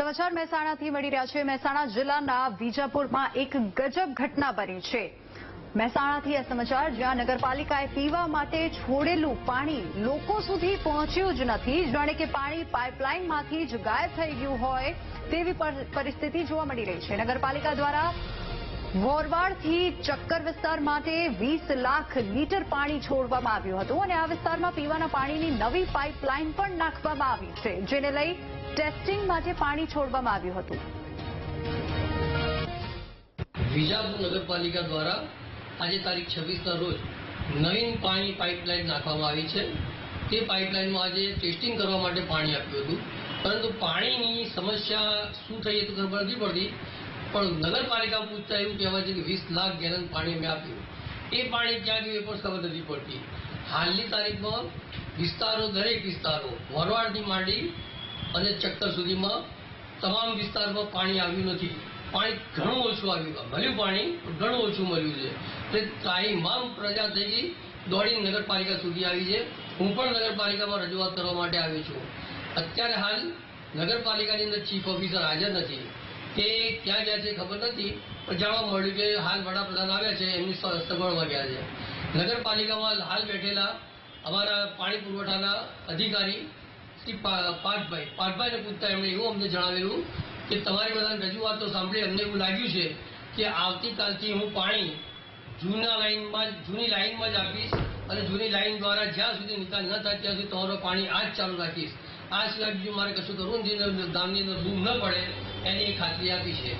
સમાચાર મહેસાણાથી મળી રહ્યા છે. મહેસાણા જિલ્લાના વિજાપુરમાં એક ગજબ ઘટના બની છે. મહેસાણાથી આ સમાચાર, જ્યાં નગરપાલિકાએ પીવા માટે છોડેલું પાણી લોકો સુધી પહોંચ્યું જ નથી. જાણે કે પાણી પાઇપલાઇનમાંથી જ ગાયબ થઈ ગયું હોય તેવી પરિસ્થિતિ જોવા મળી રહી છે. નગરપાલિકા દ્વારા વોરવાડથી ચક્કર વિસ્તાર માટે વીસ લાખ લીટર પાણી છોડવામાં આવ્યું હતું અને આ વિસ્તારમાં પીવાના પાણીની નવી પાઇપલાઇન પણ નાખવામાં આવી છે, જેને લઈ ટેસ્ટિંગ માટે પાણી છોડવામાં આવ્યું હતું. વિજાપુર નગરપાલિકા દ્વારા આજે તારીખ છવ્વીસના રોજ નવીન પાણી પાઇપલાઇન નાખવામાં આવી છે. તે પાઇપલાઇનમાં આજે ટેસ્ટિંગ કરવા માટે પાણી આપ્યું હતું. પરંતુ પાણીની સમસ્યા શું થઈ એ ખબર નથી પડતી. પણ નગરપાલિકા પૂછતા એવું કહેવાય છે કે વીસ લાખ ગેલન પાણી અમે આપ્યું. એ પાણી ક્યાં ગયું એ પણ ખબર નથી પડતી. હાલની તારીખમાં વિસ્તારો, દરેક વિસ્તારો, વરવાડથી માંડી અને ચક્કર સુધીમાં તમામ વિસ્તારમાં પાણી આવ્યું નથી. પાણી ઘણું ઓછું આવ્યું. મળ્યું પાણી ઘણું ઓછું મળ્યું છે. તે તમામ પ્રજા થઈ ગઈ, દોડી નગરપાલિકા સુધી આવી છે. હું પણ નગરપાલિકામાં રજૂઆત કરવા માટે આવ્યો છું. અત્યારે હાલ નગરપાલિકાની અંદર ચીફ ઓફિસર હાજર નથી. તે ક્યાં ગયા છે ખબર નથી, પણ જાણવા મળ્યું કે હાલ વડાપ્રધાન આવ્યા છે, એમની સગવડમાં ગયા છે. નગરપાલિકામાં હાલ બેઠેલા અમારા પાણી પુરવઠાના અધિકારી શ્રી પાઠભાઈ પાઠભાઈને પૂછતા એમણે એવું અમને જણાવેલું કે તમારી બધાની રજૂઆતો સાંભળી અમને એવું લાગ્યું છે કે આવતીકાલથી હું પાણી જૂના લાઈનમાં જૂની લાઇનમાં જ આપીશ અને જૂની લાઇન દ્વારા જ્યાં સુધી નિકાલ ન થાય ત્યાં સુધી તમારું પાણી આ જ ચાલુ રાખીશ. આ સિવાય બીજું મારે કશું કરવું નથી દામની અંદર બૂમ ન પડે, એની ખાતરી આપી છે.